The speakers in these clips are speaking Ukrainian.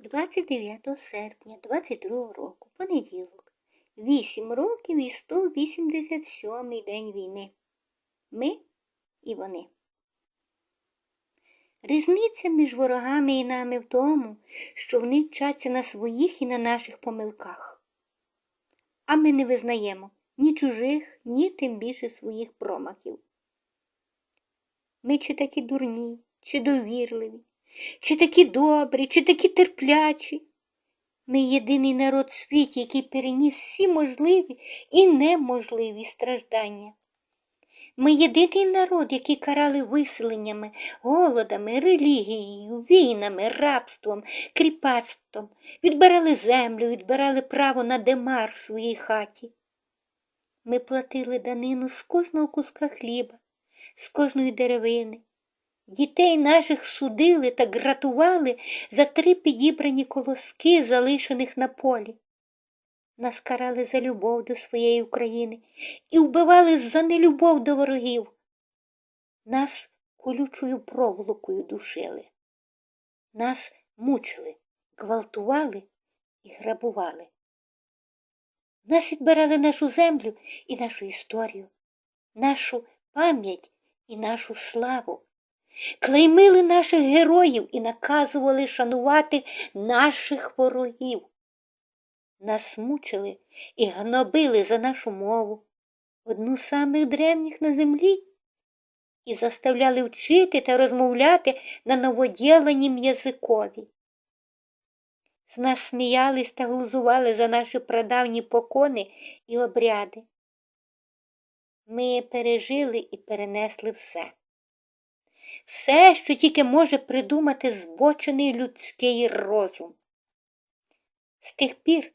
29 серпня 22 року, понеділок, 8 років і 187 день війни. Ми і вони. Різниця між ворогами і нами в тому, що вони вчаться на своїх і на наших помилках. А ми не визнаємо ні чужих, ні тим більше своїх промахів. Ми чи такі дурні, чи довірливі, чи такі добрі, чи такі терплячі. Ми єдиний народ в світі, який переніс всі можливі і неможливі страждання. Ми єдиний народ, який карали виселеннями, голодами, релігією, війнами, рабством, кріпацтвом, відбирали землю, відбирали право на демар в своїй хаті. Ми платили данину з кожного куска хліба, з кожної деревини. Дітей наших судили та гратували за три підібрані колоски, залишених на полі. Нас карали за любов до своєї України і вбивали за нелюбов до ворогів. Нас колючою проволокою душили. Нас мучили, гвалтували і грабували. Нас відбирали нашу землю і нашу історію, нашу пам'ять і нашу славу. Клеймили наших героїв і наказували шанувати наших ворогів. Нас мучили і гнобили за нашу мову, одну з самих древніх на землі, і заставляли вчити та розмовляти на новоділенім язикові. З нас сміялись та глузували за наші прадавні покони і обряди. Ми пережили і перенесли все. Все, що тільки може придумати збочений людський розум. З тих пір,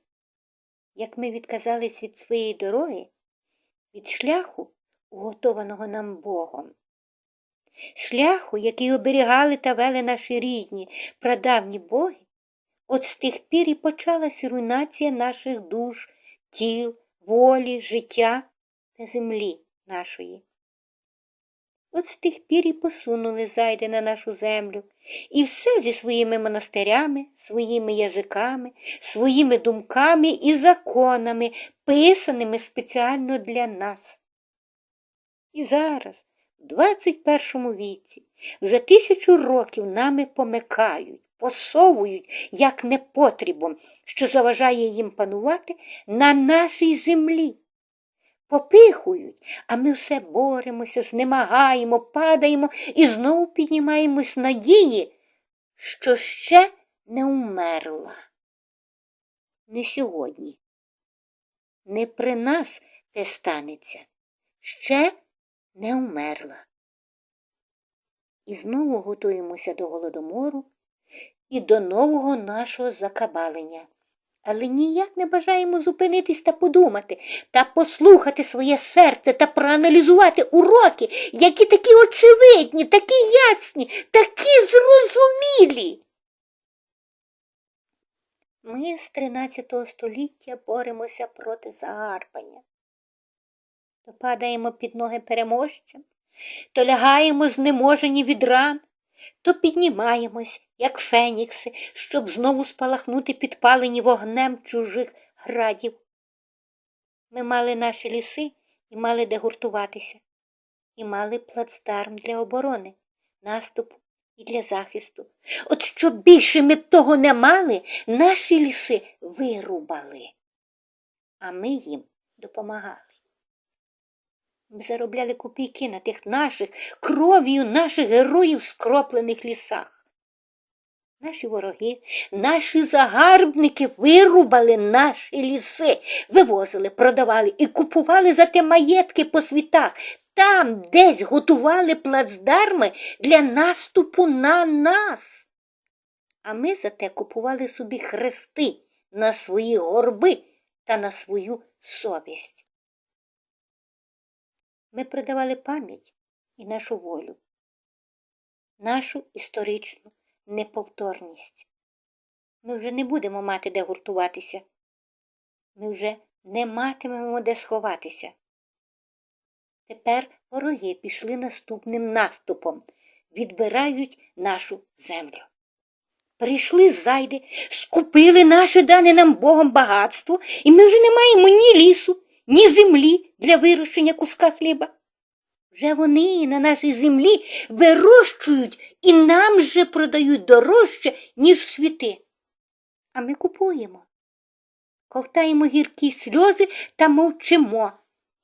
як ми відказались від своєї дороги, від шляху, уготованого нам Богом, шляху, який оберігали та вели наші рідні, прадавні боги, от з тих пір і почалась руйнація наших душ, тіл, волі, життя та землі нашої. От з тих пір і посунули зайди на нашу землю, і все зі своїми монастирями, своїми язиками, своїми думками і законами, писаними спеціально для нас. І зараз, в 21 віці, вже тисячу років нами помикають, посовують, як непотрібом, що заважає їм панувати на нашій землі попихують, а ми все боремося, знемагаємо, падаємо і знову піднімаємось надії, що ще не умерла. Не сьогодні. Не при нас те станеться, ще не умерла. І знову готуємося до голодомору і до нового нашого закабалення але ніяк не бажаємо зупинитись та подумати, та послухати своє серце та проаналізувати уроки, які такі очевидні, такі ясні, такі зрозумілі. Ми з 13 століття боремося проти загарбання. То падаємо під ноги переможцям, то лягаємо знеможені від ран, то піднімаємось, як фенікси, щоб знову спалахнути підпалені вогнем чужих градів. Ми мали наші ліси і мали де гуртуватися, і мали плацдарм для оборони, наступу і для захисту. От що більше ми б того не мали, наші ліси вирубали, а ми їм допомагали. Ми заробляли копійки на тих наших кров'ю наших героїв скроплених лісах. Наші вороги, наші загарбники вирубали наші ліси, вивозили, продавали і купували за те маєтки по світах. Там десь готували плацдарми для наступу на нас. А ми зате купували собі хрести на свої горби та на свою совість. Ми продавали пам'ять і нашу волю, нашу історичну неповторність. Ми вже не будемо мати де гуртуватися. Ми вже не матимемо де сховатися. Тепер вороги пішли наступним наступом, відбирають нашу землю. Прийшли зайди, скупили наше дане нам Богом багатство, і ми вже не маємо ні лісу, ні землі для вирощення куска хліба. Вже вони на нашій землі вирощують і нам же продають дорожче, ніж світи. А ми купуємо, ковтаємо гіркі сльози та мовчимо,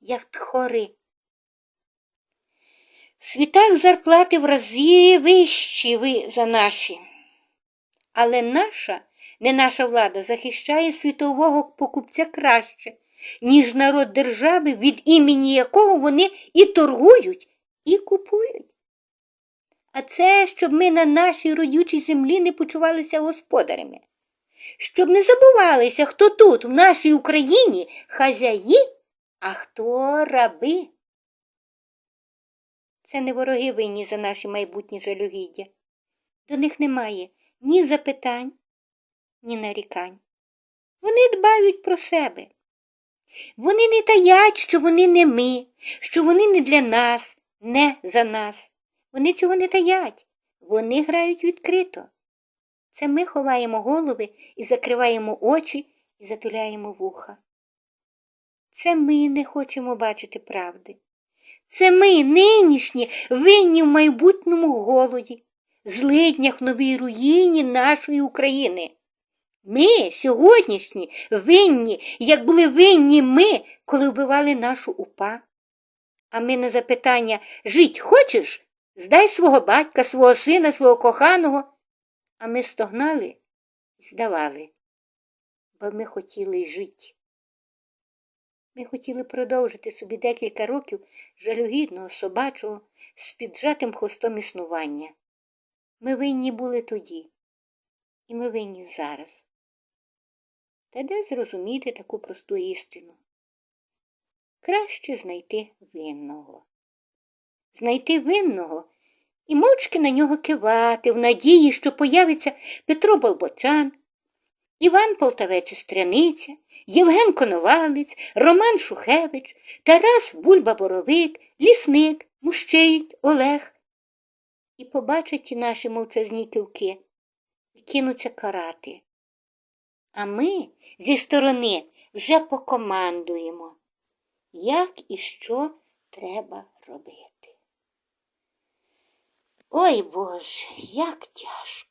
як тхори. В світах зарплати в рази вищі ви за наші. Але наша, не наша влада, захищає світового покупця краще, ніж народ держави, від імені якого вони і торгують, і купують. А це, щоб ми на нашій родючій землі не почувалися господарями, щоб не забувалися, хто тут, в нашій Україні, хазяї, а хто раби. Це не вороги винні за наші майбутні жалюгіддя. До них немає ні запитань, ні нарікань. Вони дбають про себе. Вони не таять, що вони не ми, що вони не для нас, не за нас. Вони цього не таять. Вони грають відкрито. Це ми ховаємо голови і закриваємо очі і затуляємо вуха. Це ми не хочемо бачити правди. Це ми, нинішні, винні в майбутньому голоді, злиднях новій руїні нашої України. Ми, сьогоднішні, винні, як були винні ми, коли вбивали нашу упа. А ми на запитання жить хочеш? Здай свого батька, свого сина, свого коханого. А ми стогнали і здавали, бо ми хотіли жити. Ми хотіли продовжити собі декілька років жалюгідного, собачого, з піджатим хвостом існування. Ми винні були тоді, і ми винні зараз. Та де зрозуміти таку просту істину? Краще знайти винного. Знайти винного і мовчки на нього кивати в надії, що появиться Петро Болбочан, Іван Полтавець Стряниця, Євген Коновалець, Роман Шухевич, Тарас Бульба Боровик, Лісник, Мущей, Олег. І побачать ті наші мовчазні кивки і кинуться карати. А ми зі сторони вже покомандуємо, як і що треба робити. Ой Боже, як тяжко.